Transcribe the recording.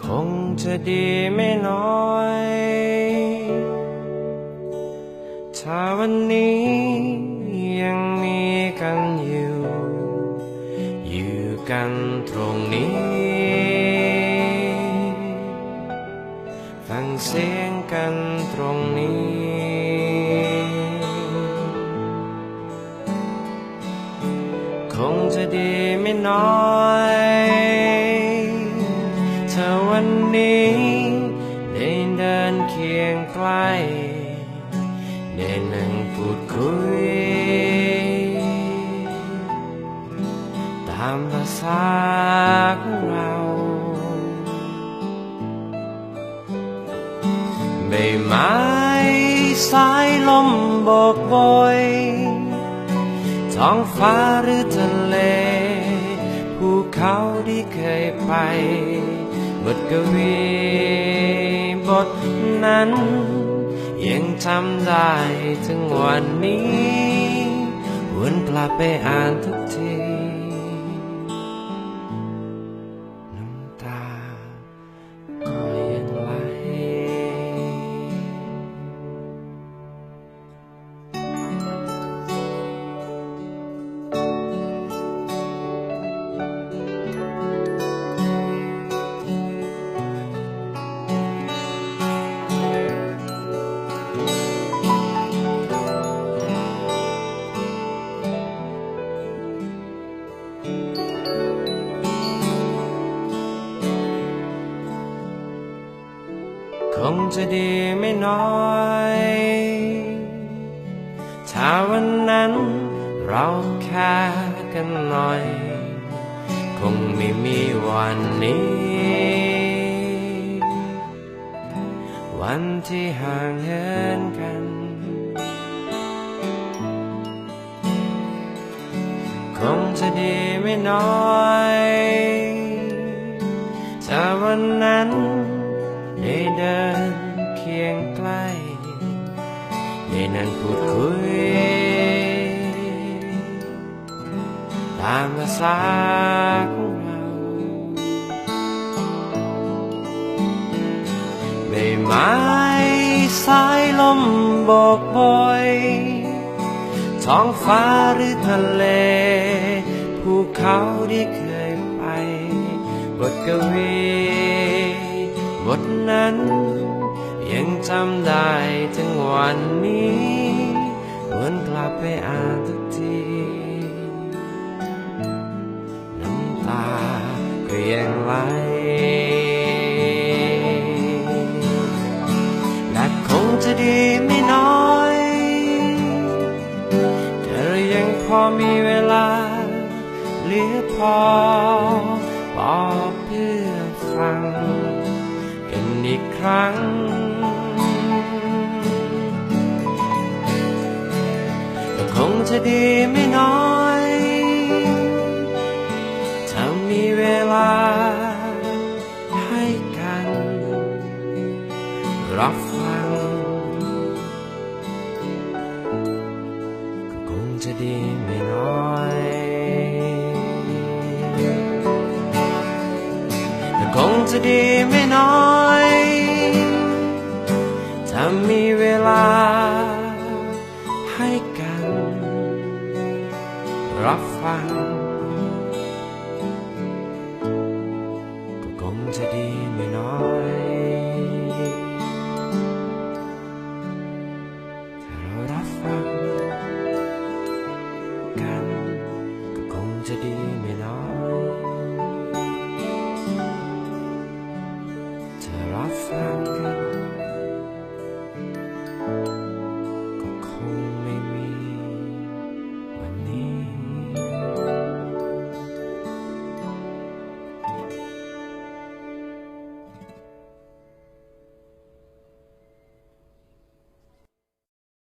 คงจะดีไม่น้อย ถ้าวันนี้ยังมีกันอยู่ อยู่กันตรงนี้ ฟังเสียงกันตรงนี้ คงจะดีไม่น้อย ได้นั่งพูดคุย ตามภาษาของเรา ใบไม้สายลมโบกโบยท้องฟ้าหรือทะเลภูเขาที่เคยไป บทกวีบทนั้น ยังทำได้ถึงวันนี้วนกลับไปอ่านทุกที คงจะดีไม่น้อย ถ้าวันนั้นเราแค่กันหน่อย คงไม่มีวันนี้ วันที่ห่างเหินกัน งจะดีไม่น้อยถ้าวันนั้นได้เดินเคียงใกล้ได้นั่งพูดคุย ตามภาษาของเรา ใบไม้สายลมโบกโบย ท้องฟ้าหรือทะเลภูเขาที่เคยไป บทกวีบทนั้น ยังจำได้ถึงวันนี้วนกลับไปอ่านทุกทีน้ำตาก็ยังไหลและคงจะดี อมีเวลาเหลือพอพอเพื่อฟังกันอีกครั้ง ก็คงจะดีไม่น้อยถ้ามีเวลาให้กันรับฟัง คงจะดีไม่น้อยก็คงจะดีไม่น้อยถ้ามีเวลาให้กัน รับฟังก็คงจะดีไม่น้อย กัน ก็คงจะดีไม่